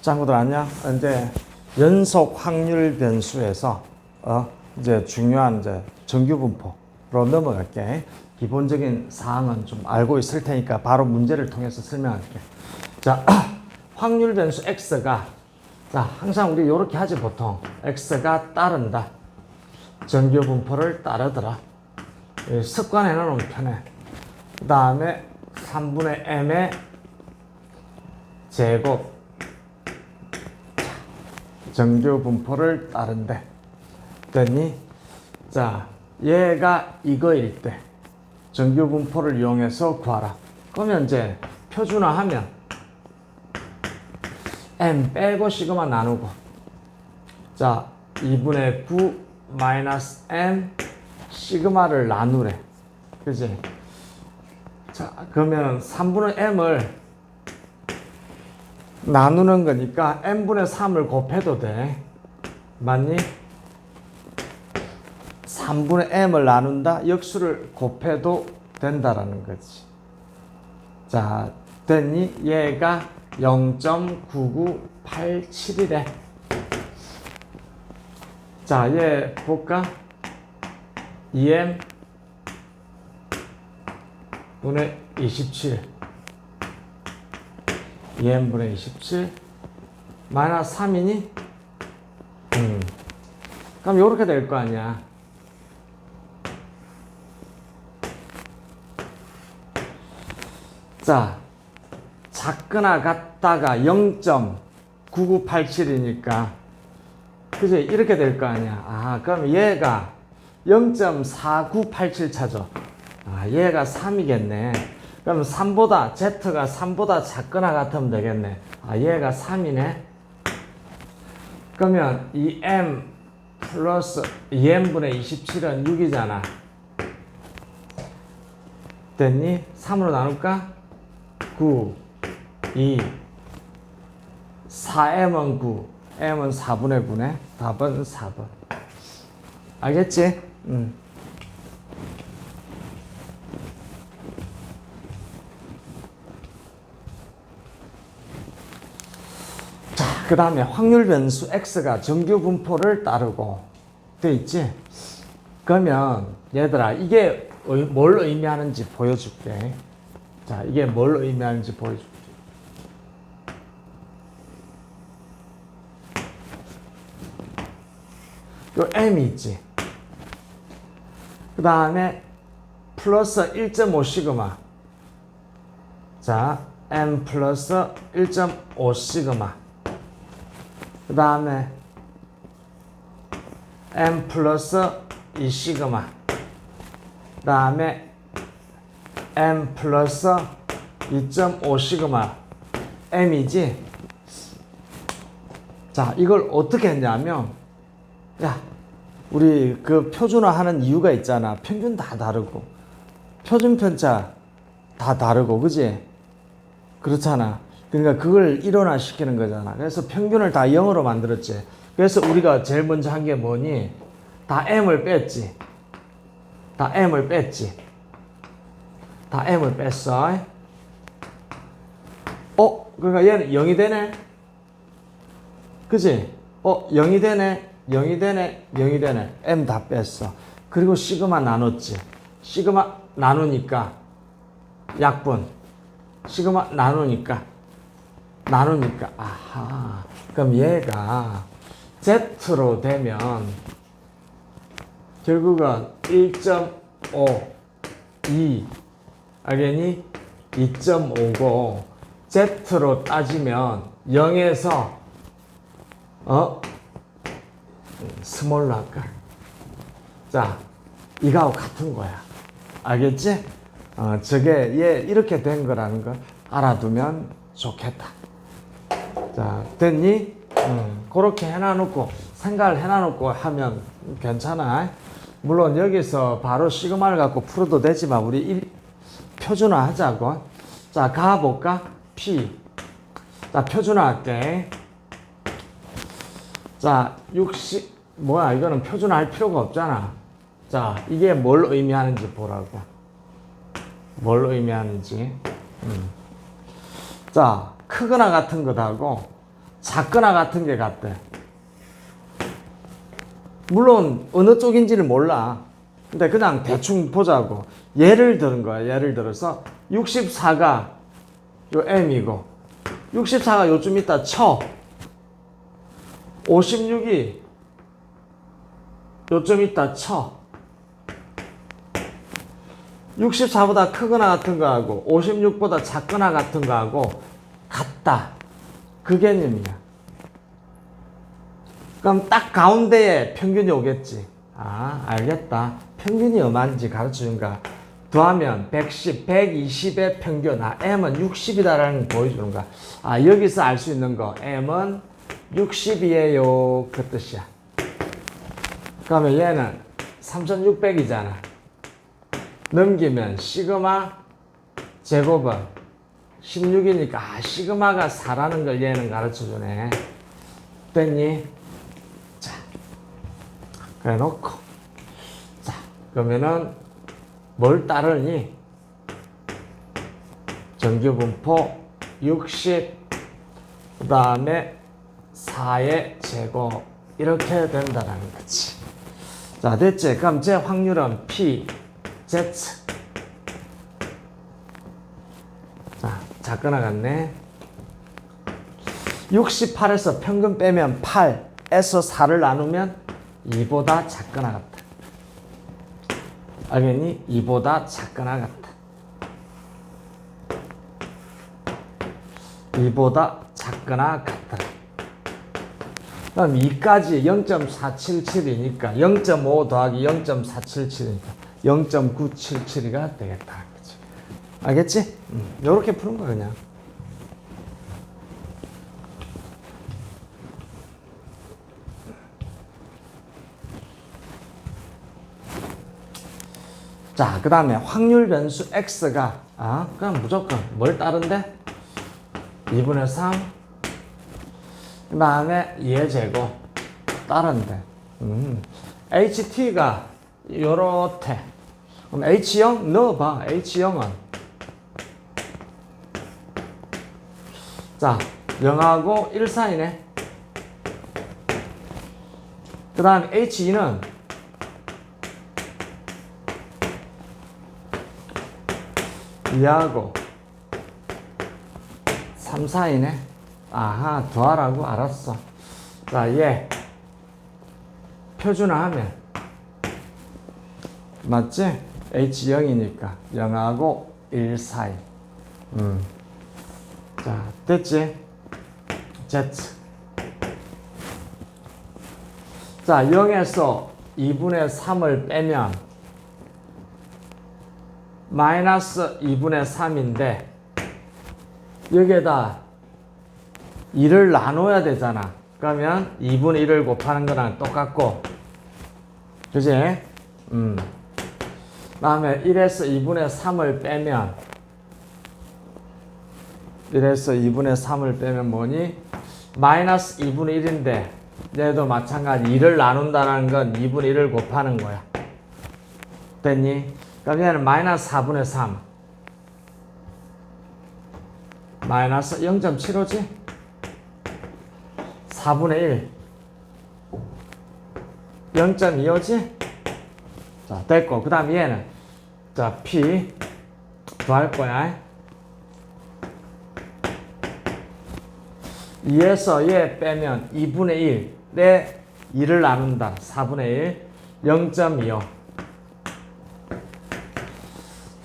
친구들 안녕. 이제 연속 확률 변수에서 어 이제 중요한 이제 정규 분포로 넘어갈게. 기본적인 사항은 좀 알고 있을 테니까 바로 문제를 통해서 설명할게. 자, 확률 변수 x가 자 항상 우리 이렇게 하지 보통 x가 따른다. 정규 분포를 따르더라. 이 습관해 놓으면 편해. 그 다음에 3분의 m의 제곱 정규 분포를 따른대. 그랬더니 자 얘가 이거일 때 정규 분포를 이용해서 구하라. 그러면 이제 표준화하면 m 빼고 시그마 나누고 자 2분의 9 마이너스 m 시그마를 나누래. 그지? 자 그러면 3분의 m을 나누는 거니까 n분의 3을 곱해도 돼. 맞니? 3분의 m을 나눈다. 역수를 곱해도 된다라는 거지. 자, 됐니? 얘가 0.9987이래. 자, 얘 볼까? 2m 분의 27. 2n분의 27 마이너스 3이니? 음. 그럼 이렇게 될 거 아니야. 자, 작거나 같다가 0.9987이니까 그지? 이렇게 될 거 아니야. 아, 그럼 얘가 0.4987 찾아. 아, 얘가 3이겠네. 그럼 3보다, Z가 3보다 작거나 같으면 되겠네. 아, 얘가 3이네. 그러면 이 M 플러스 2M분의 27은 6이잖아. 됐니? 3으로 나눌까? 9, 2, 4M은 9, M은 4분의 9네. 답은 4번. 알겠지? 응. 그 다음에 확률 변수 x가 정규 분포를 따르고 돼 있지? 그러면 얘들아 이게 의- 뭘 의미하는지 보여줄게. 자, 이게 뭘 의미하는지 보여줄게. 요 m이 있지. 그 다음에 플러스 1.5 시그마. 자, m 플러스 1.5 시그마. 그 다음에 m 플러스 2 시그마. 그 다음에 m 플러스 2.5 시그마. M이지? 자 이걸 어떻게 했냐면 야 우리 그 표준화하는 이유가 있잖아. 평균 다 다르고. 표준 편차 다 다르고 그지? 그렇잖아 그러니까 그걸 일원화 시키는 거잖아. 그래서 평균을 다 0으로 만들었지. 그래서 우리가 제일 먼저 한 게 뭐니? 다 m을 뺐지. 다 m을 뺐지. 다 m을 뺐어. 어? 그러니까 얘는 0이 되네? 그지? 어? 0이 되네? 0이 되네? 0이 되네? m 다 뺐어. 그리고 시그마 나눴지. 시그마 나누니까 약분. 시그마 나누니까 나누니까 아하 그럼 얘가 Z로 되면 결국은 1.5 2 알겠니? 2.5고 Z로 따지면 0에서 어? 스몰로 할까? 자 이거하고 같은 거야 알겠지? 어, 저게 얘 이렇게 된 거라는 거 알아두면 좋겠다 자, 됐니? 음, 그렇게 해놔놓고, 생각을 해놔놓고 하면 괜찮아. 물론 여기서 바로 시그마를 갖고 풀어도 되지만, 우리 일, 표준화 하자고. 자, 가볼까? P. 자, 표준화 할게. 자, 60, 뭐야, 이거는 표준화 할 필요가 없잖아. 자, 이게 뭘 의미하는지 보라고. 뭘 의미하는지. 음. 자, 크거나 같은 것하고 작거나 같은 게 같대. 물론 어느 쪽인지는 몰라. 근데 그냥 대충 보자고. 예를 드는 거야. 예를 들어서 64가 요 M이고 64가 요쯤 있다 쳐. 56이 요쯤 있다 쳐. 64보다 크거나 같은 거하고 56보다 작거나 같은 거하고 같다. 그 개념이야. 그럼 딱 가운데에 평균이 오겠지. 아, 알겠다. 평균이 얼마인지 가르쳐 준가. 더하면 110, 120의 평균. 아, M은 60이다라는 걸 보여주는 거야. 아, 여기서 알 수 있는 거. M은 60이에요. 그 뜻이야. 그러면 얘는 3600이잖아. 넘기면 시그마 제곱은 16이니까 아, 시그마가 4라는 걸 얘는 가르쳐 주네. 됐니? 자, 그래 놓고. 자, 그러면은 뭘 따르니? 정규분포 60, 그 다음에 4의 제곱. 이렇게 된다는 거지. 자, 됐지? 그럼 제 확률은 P, Z. 자, 같네. 68에서 평균 빼면 8, 에서 4를 나누면 2보다 작거나 같다. 알겠니? 2보다 작거나 같다. 2보다 작거나 같다. 그럼 2까지 0.477이니까 0.5 더하기 0.477이니까 0.977이가 되겠다. 알겠지? 음, 요렇게 푸는 거야 그냥. 자, 그 다음에 확률 변수 x가 아, 그냥 무조건 뭘 따른데? 2분의 3. 그 다음에 2의 제곱 따른데. 음. ht가 요렇대. 그럼 h0 넣어봐. h0은 자, 0하고 1 사이네. 그 다음 h2는 2하고 3 사이네. 아하, 더하라고? 알았어. 자, 얘. 표준화하면. 맞지? H0이니까. 0하고 1 사이. 음. 자, 됐지? Z. 자, 0에서 2분의 3을 빼면 마이너스 2분의 3인데 여기에다 2를 나눠야 되잖아. 그러면 2분의 1을 곱하는 거랑 똑같고 그지? 음. 다음에 1에서 2분의 3을 빼면 1에서 2분의 3을 빼면 뭐니? 마이너스 2분의 1인데 얘도 마찬가지 2를 나눈다는 건 2분의 1을 곱하는 거야. 됐니? 그럼 얘는 마이너스 4분의 3 마이너스 0.75지? 4분의 1 0.25지? 자 됐고 그 다음 얘는 자 P 더할 거야 2에서 얘 빼면 2분의 1내 2를 나눈다 4분의 1 0.25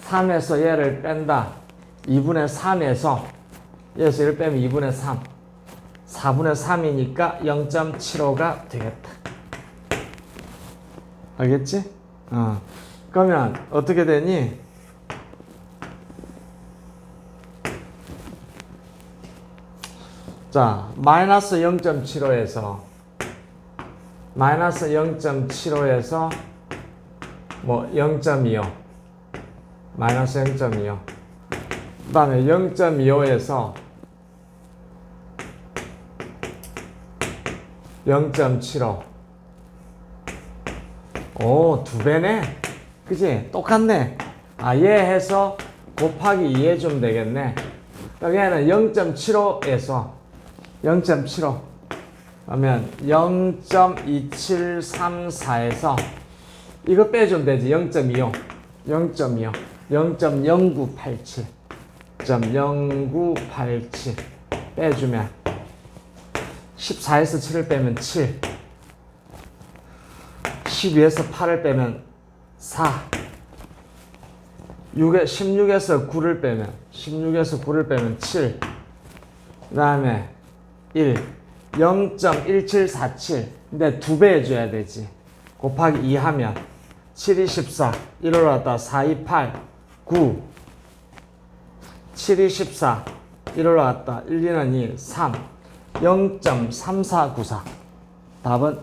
3에서 얘를 뺀다. 2분의 3에서 얘에서 얘를 빼면 2분의 3. 4분의 3이니까 0.75가 되겠다. 알겠지? 어. 그러면 어떻게 되니? 자, 마이너스 0.75에서 마이너스 0.75에서 뭐 0.25 마이너스 0.25. 그 다음에 0.25에서 0.75. 오, 두 배네? 그지? 똑같네. 아, 얘 해서 곱하기 2 해주면 되겠네. 얘는 0.75에서 0.75 그러면 0.2734에서 이거 빼주면 되지. 0.25 0.25 0.0987 0.0987 빼주면 14에서 7을 빼면 7 12에서 8을 빼면 4 6에, 16에서 9를 빼면 16에서 9를 빼면 7그 다음에 1 0.1747 근데 두 배 해줘야 되지. 곱하기 2 하면 7, 2, 14 1 올라왔다 4, 2, 8 9 7, 2, 14 1 올라왔다 1, 2는 2 3 0.3494 답은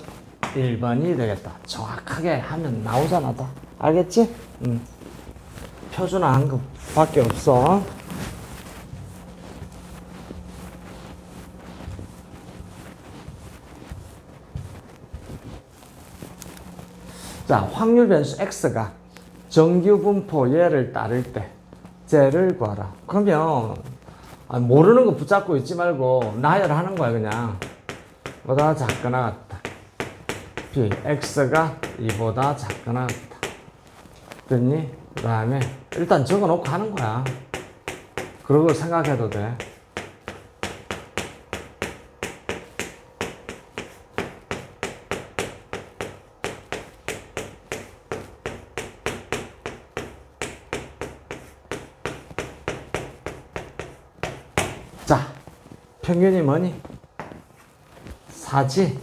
1번이 되겠다. 정확하게 하면 나오잖아 다. 알겠지? 응. 표준화한 것밖에 없어 자, 확률 변수 x가 정규 분포 얘를 따를 때 쟤를 구하라. 그러면 아, 모르는 거 붙잡고 있지 말고 나열하는 거야 그냥. 보다 작거나 같다. b x가 2보다 작거나 같다. 그랬니? 그 다음에 일단 적어놓고 하는 거야. 그러고 생각해도 돼. 자, 평균이 뭐니? 4지?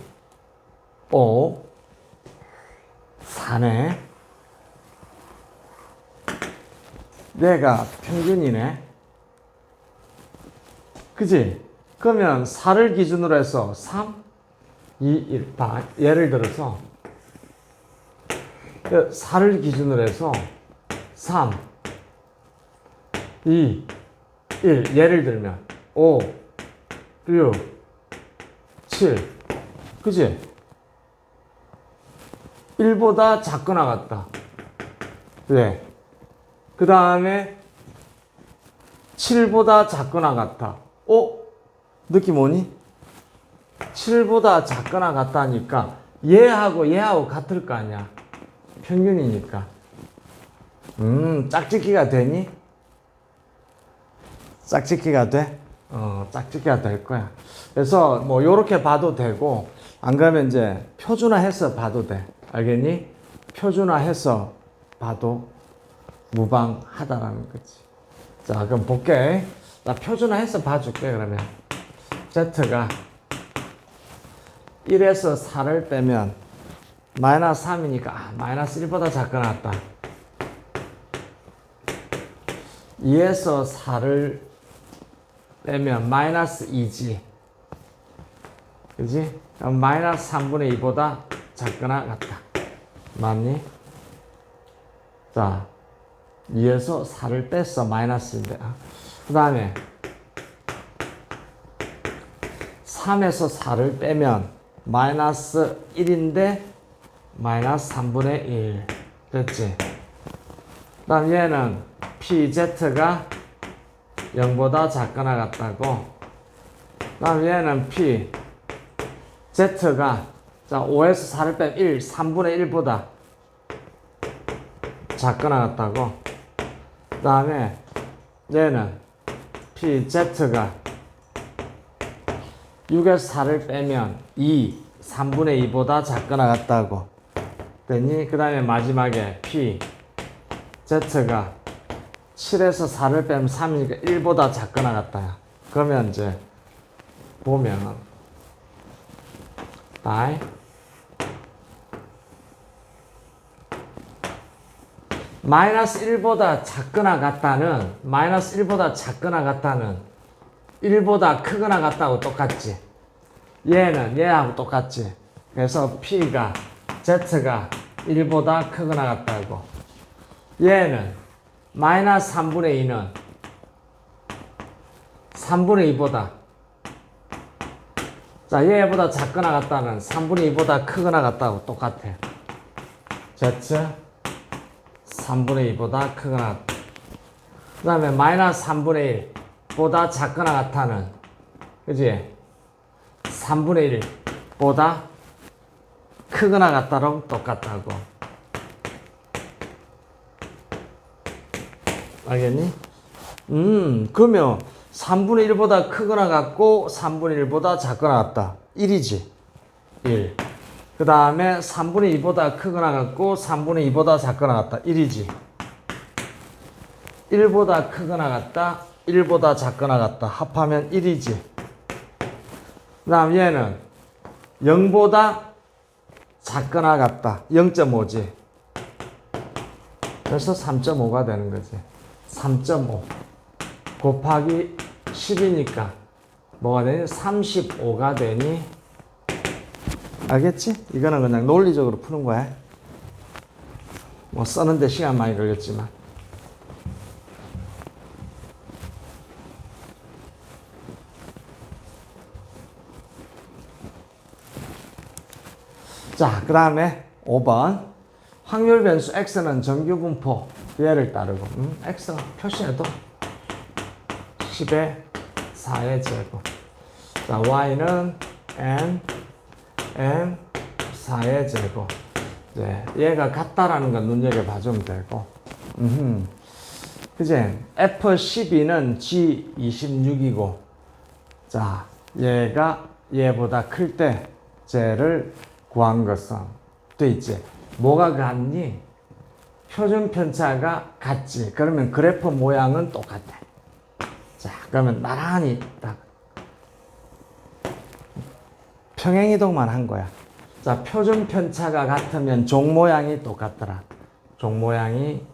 5, 4네. 내가 평균이네. 그지? 그러면 4를 기준으로 해서 3, 2, 1. 봐. 예를 들어서 4를 기준으로 해서 3, 2, 1. 예를 들면 5, 6, 7. 그지? 1보다 작거나 같다. 왜? 그 다음에 7보다 작거나 같다. 어? 느낌 오니? 7보다 작거나 같다니까 얘하고 얘하고 같을 거 아니야. 평균이니까. 음, 짝짓기가 되니? 짝짓기가 돼? 어, 짝짓기가 될 거야. 그래서 뭐 요렇게 봐도 되고 안 그러면 이제 표준화해서 봐도 돼. 알겠니? 표준화해서 봐도 무방하다라는 거지. 자, 그럼 볼게. 나 표준화해서 봐줄게, 그러면. Z가 1에서 4를 빼면 마이너스 3이니까 아, 마이너스 1보다 작거나 같다. 2에서 4를 빼면 마이너스 2지. 그지? 마이너스 3분의 2보다 작거나 같다. 맞니? 자, 2에서 4를 뺐어. 마이너스인데. 그 다음에 3에서 4를 빼면 마이너스 1인데 마이너스 3분의 1. 됐지? 그 다음 얘는 PZ가 0보다 작거나 같다고. 그 다음 얘는 P, Z가 자 5에서 4를 빼면 1, 3분의 1보다 작거나 같다고. 그 다음에 얘는 PZ가 6에서 4를 빼면 2, 3분의 2보다 작거나 같다고. 됐니? 그 다음에 마지막에 P, Z가 7에서 4를 빼면 3이니까 1보다 작거나 같다. 그러면 이제 보면 다이 마이너스 1보다 작거나 같다는 마이너스 1보다 작거나 같다는 1보다 크거나 같다고 똑같지. 얘는 얘하고 똑같지. 그래서 P가 Z가 1보다 크거나 같다고. 얘는 마이너스 3분의 2는 3분의 2보다 자 얘보다 작거나 같다는 3분의 2보다 크거나 같다고 똑같아. Z 3분의 2보다 크거나. 그 다음에 마이너스 3분의 1보다 작거나 같다는 그지? 3분의 1보다 크거나 같다로 똑같다고. 알겠니? 음, 그러면 3분의 1보다 크거나 같고 3분의 1보다 작거나 같다. 1이지. 1. 그 다음에 3분의 2보다 크거나 같고 3분의 2보다 작거나 같다. 1이지. 1보다 크거나 같다. 1보다 작거나 같다. 합하면 1이지. 그 다음 얘는 0보다 작거나 같다. 0.5지. 그래서 3.5가 되는 거지. 3.5 곱하기 10이니까 뭐가 되니? 35가 되니? 알겠지? 이거는 그냥 논리적으로 푸는 거야. 뭐 써는데 시간 많이 걸렸지만. 자, 그 다음에 5번. 확률 변수 x는 정규 분포 얘를 따르고 음, x가 표시해도 10의 4의 제곱 자 y는 n n 4의 제곱 이제 얘가 같다라는 건 눈여겨 봐주면 되고 음흠. 그제 f12는 g26이고 자 얘가 얘보다 클 때 쟤를 구한 것은 돼 있지 뭐가 같니? 표준 편차가 같지. 그러면 그래프 모양은 똑같아. 자, 그러면 나란히 딱 평행이동만 한 거야. 자, 표준 편차가 같으면 종 모양이 똑같더라. 종 모양이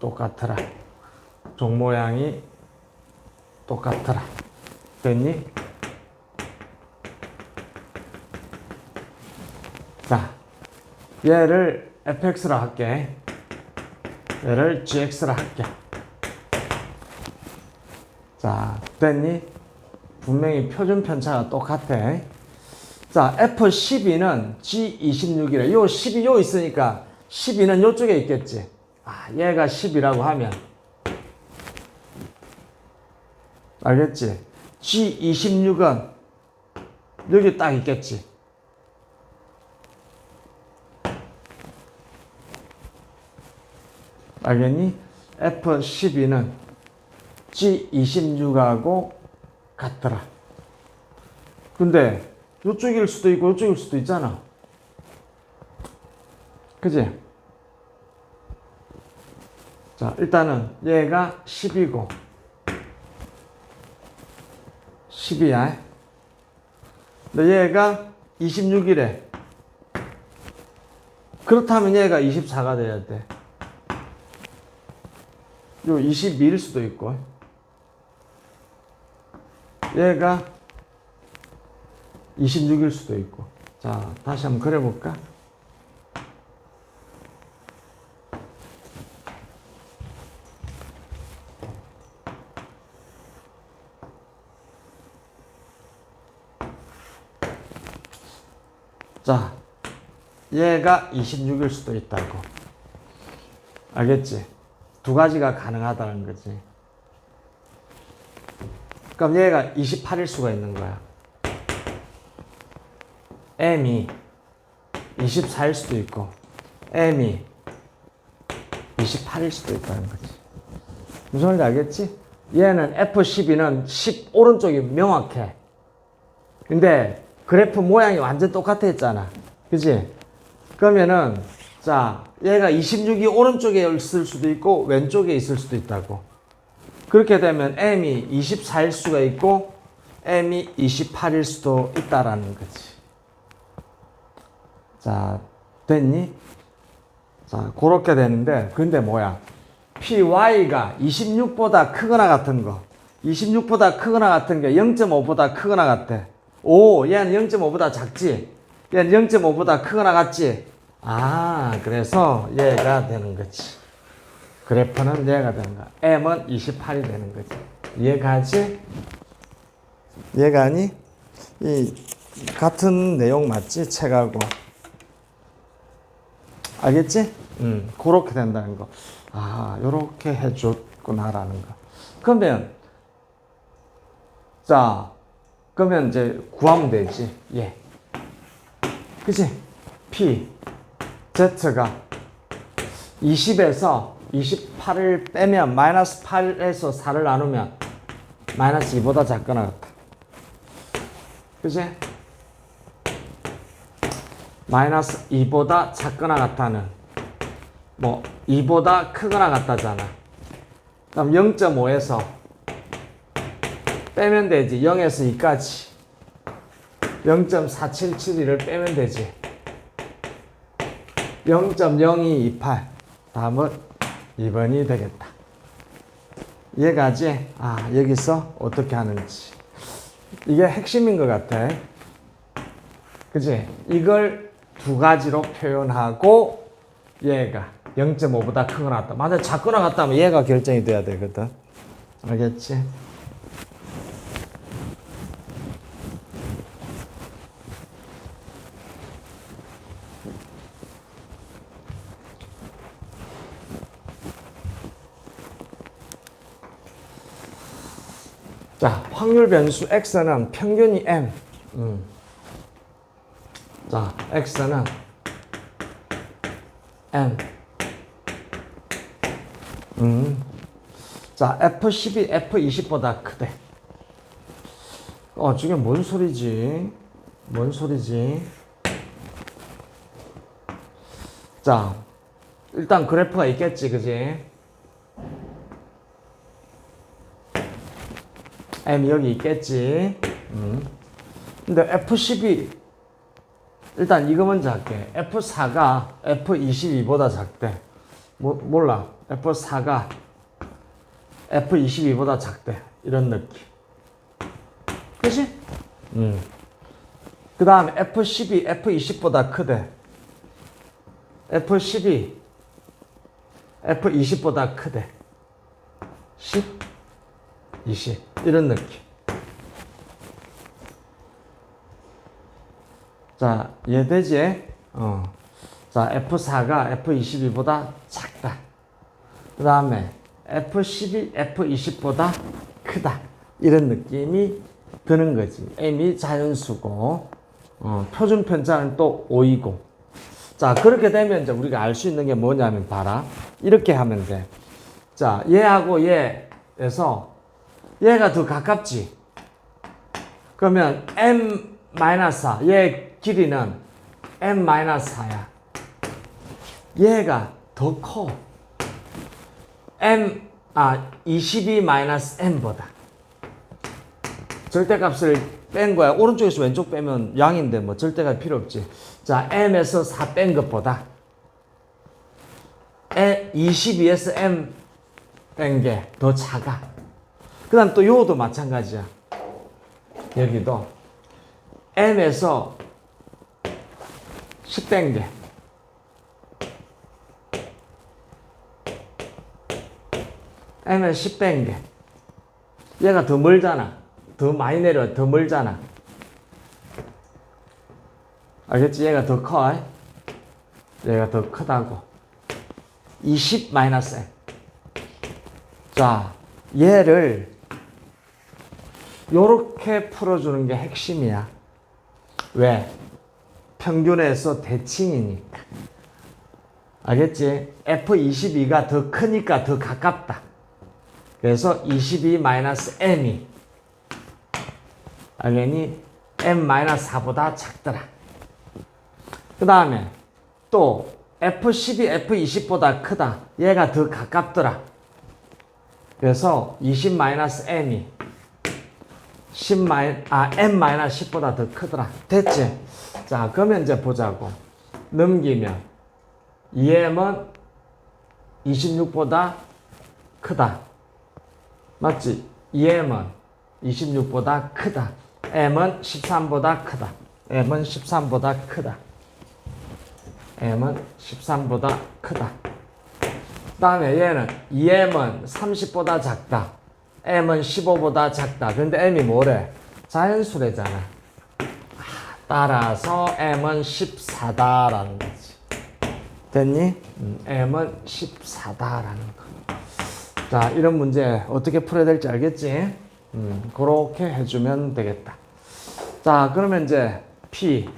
똑같더라. 종 모양이 똑같더라. 됐니? 자, 얘를 fx로 할게. 얘를 gx로 할게. 자, 됐니? 분명히 표준 편차가 똑같아. 자, f12는 g26이래. 요 10이 요 있으니까 12는 요쪽에 있겠지. 아, 얘가 10이라고 하면. 알겠지? g26은 여기 딱 있겠지. 알겠니? F12는 G26하고 같더라. 근데 이쪽일 수도 있고 이쪽일 수도 있잖아. 그지? 자, 일단은 얘가 10이고 10이야. 근데 얘가 26이래. 그렇다면 얘가 24가 돼야 돼. 요 22일 수도 있고. 얘가 26일 수도 있고. 자 다시 한번 그려볼까? 자 얘가 26일 수도 있다고. 알겠지? 두 가지가 가능하다는 거지. 그럼 얘가 28일 수가 있는 거야. m이 24일 수도 있고, m이 28일 수도 있다는 거지. 무슨 말인지 알겠지? 얘는 F12는 10 오른쪽이 명확해. 근데 그래프 모양이 완전 똑같아 했잖아. 그지? 그러면은, 자, 얘가 26이 오른쪽에 있을 수도 있고 왼쪽에 있을 수도 있다고. 그렇게 되면 m이 24일 수가 있고 m이 28일 수도 있다라는 거지. 자, 됐니? 자, 그렇게 되는데 근데 뭐야? py가 26보다 크거나 같은 거. 26보다 크거나 같은 게 0.5보다 크거나 같대. 오, 얘는 0.5보다 작지? 얘는 0.5보다 크거나 같지? 아, 그래서 얘가 되는 거지. 그래프는 얘가 되는 거야. m은 28이 되는 거지. 이해가지? 이해가니? 이 같은 내용 맞지? 책하고. 알겠지? 음, 그렇게 된다는 거. 아, 요렇게 해줬구나라는 거. 그러면, 자, 그러면 이제 구하면 되지. 예. 그치? P, Z가 20에서 28을 빼면 마이너스 8에서 4를 나누면 마이너스 2보다 작거나 같다. 그치? 마이너스 2보다 작거나 같다는 뭐 2보다 크거나 같다잖아. 그럼 0.5에서 빼면 되지. 0에서 2까지. 0.4772를 빼면 되지. 0.0228. 다음은 2번이 되겠다. 이해가지? 아, 여기서 어떻게 하는지. 이게 핵심인 것 같아. 그지? 이걸 두 가지로 표현하고 얘가 0.5보다 크거나 같다. 만약 작거나 같다면 얘가 결정이 돼야 되거든. 알겠지? 자, 확률 변수 x는 평균이 m. 음. 자, x는 m. 음. 자, f12, f20보다 크대. 어, 지금 뭔 소리지? 뭔 소리지? 자, 일단 그래프가 있겠지, 그지? M 여기 있겠지. 음. 근데 F12 일단 이거 먼저 할게. F4가 F22보다 작대. 뭐, 몰라. F4가 F22보다 작대. 이런 느낌. 그치? 음. 그 다음에 F12, F20보다 크대. F12, F20보다 크대. 10, 20. 이런 느낌. 자, 이해되지? 어. 자, F4가 F22보다 작다. 그 다음에 F12, F20보다 크다. 이런 느낌이 드는 거지. M이 자연수고, 어, 표준 편차는 또 5이고. 자, 그렇게 되면 이제 우리가 알 수 있는 게 뭐냐면 봐라. 이렇게 하면 돼. 자, 얘하고 얘에서 얘가 더 가깝지. 그러면 m 4, 얘 길이는 m 4야. 얘가 더 커. m 아 22 m보다. 절대값을 뺀 거야. 오른쪽에서 왼쪽 빼면 양인데 뭐 절대값 필요 없지. 자, m에서 4 뺀 것보다 22에서 m 뺀 게 더 작아. 그 다음 또 요도 마찬가지야. 여기도 M에서 10뺀 게. M에서 10뺀 게. 얘가 더 멀잖아. 더 많이 내려, 더 멀잖아. 알겠지? 얘가 더 커. 얘가 더 크다고. 20 마이너스 M. 자, 얘를 요렇게 풀어주는 게 핵심이야. 왜? 평균에서 대칭이니까. 알겠지? F22가 더 크니까 더 가깝다. 그래서 22-M이 당연히 M-4보다 작더라. 그 다음에 또 F12, F20보다 크다. 얘가 더 가깝더라. 그래서 20-M이 10 마이, 아, m 10보다 더 크더라. 됐지? 자, 그러면 이제 보자고. 넘기면 2m은 26보다 크다. 맞지? 2m은 26보다 크다. m은 13보다 크다. m은 13보다 크다. m은 13보다 크다. 그 다음에 얘는 2m은 30보다 작다. M은 15보다 작다. 근데 m이 뭐래? 자연수래잖아. 아, 따라서 m은 14다라는 거지. 됐니? 음, m은 14다라는 거. 자, 이런 문제 어떻게 풀어야 될지 알겠지? 음, 그렇게 해주면 되겠다. 자, 그러면 이제 P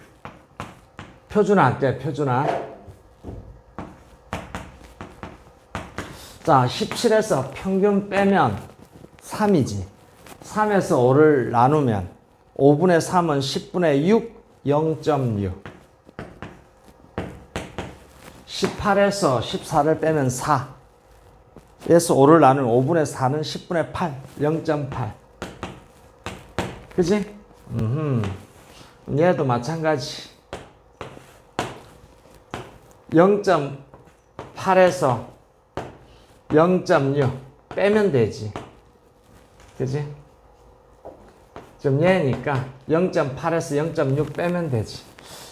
표준화 할게, 표준화. 자, 17에서 평균 빼면 3이지. 3에서 5를 나누면 5분의 3은 10분의 6, 0.6. 18에서 14를 빼면 4. 에서 5를 나누면 5분의 4는 10분의 8, 0.8. 그지? 음, 얘도 마찬가지. 0.8에서 0.6 빼면 되지. 그지? 지금 얘니까 0.8에서 0.6 빼면 되지.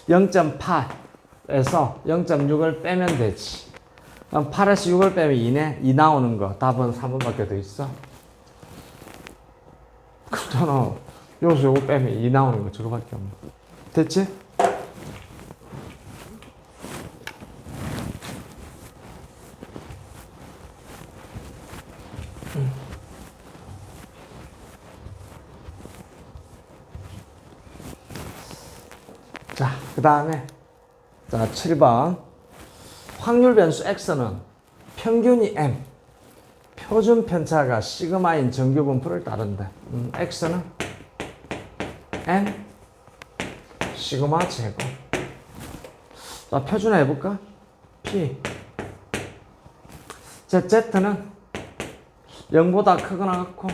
0.8에서 0.6을 빼면 되지. 그럼 8에서 6을 빼면 2네? 2 나오는 거. 답은 3번밖에 더 있어. 그렇잖아. 여기서 요거 빼면 2 나오는 거 저거밖에 없네. 됐지? 자, 그 다음에. 자 7번. 확률 변수 x는 평균이 m. 표준 편차가 시그마인 정규 분포를 따른다. 음, x는 n 시그마 제곱. 자 표준화 해볼까? p. 자 z는 0보다 크거나 같고.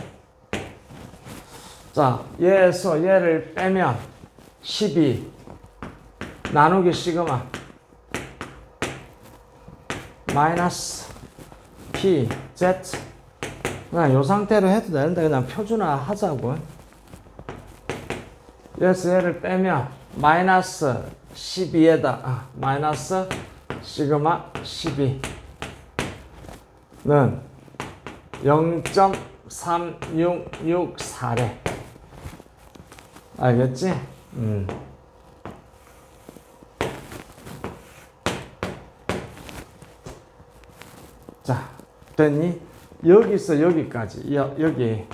자 얘에서 얘를 빼면 12 나누기 시그마 마이너스 p z 그냥 요 상태로 해도 되는데 그냥 표준화 하자고 여기서 얘를 빼면 마이너스 12에다 아, 마이너스 시그마 12는 0.3664래 알겠지? 음. 자, 됐니? 여기서 여기까지, 여, 여기.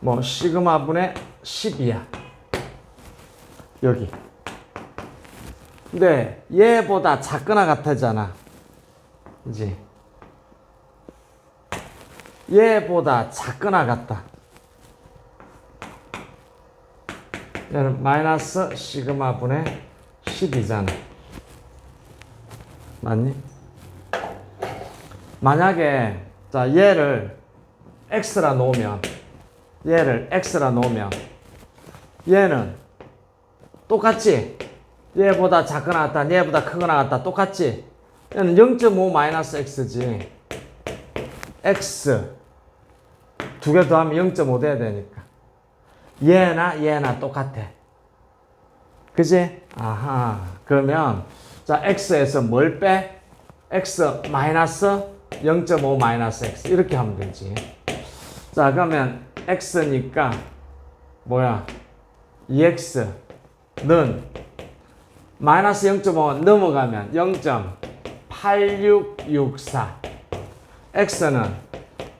뭐, 시그마분의 10이야. 여기. 근데 얘보다 작거나 같아잖아. 이제. 얘보다 작거나 같다. 얘는 마이너스 시그마분의 10이잖아. 맞니? 만약에 자 얘를 x라 놓으면 얘를 x라 놓으면 얘는 똑같지? 얘보다 작거나 같다, 얘보다 크거나 같다, 똑같지? 얘는 0.5 마이너스 x지. x 두 개 더하면 0.5 돼야 되니까. 얘나 얘나 똑같아. 그지? 아하. 그러면 자, x에서 뭘 빼? x 마이너스 0.5 마이너스 x 이렇게 하면 되지. 자, 그러면 x니까 뭐야? 2x는 마이너스 0.5 넘어가면 0.8664 x는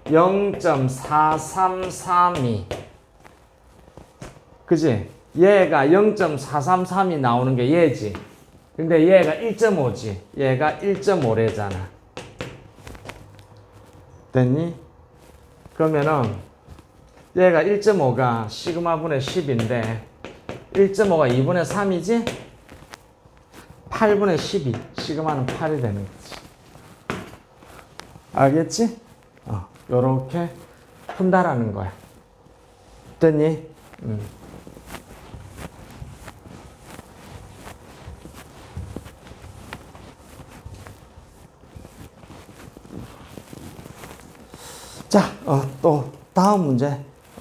0.4332 그지? 얘가 0.433이 나오는 게 얘지. 근데 얘가 1.5지. 얘가 1.5래잖아. 됐니? 그러면은 얘가 1.5가 시그마분의 10인데 1.5가 2분의 3이지? 8분의 12. 시그마는 8이 되는 거지. 알겠지? 어, 요렇게 푼다라는 거야. 됐니? 음. 자, 어, 또 다음 문제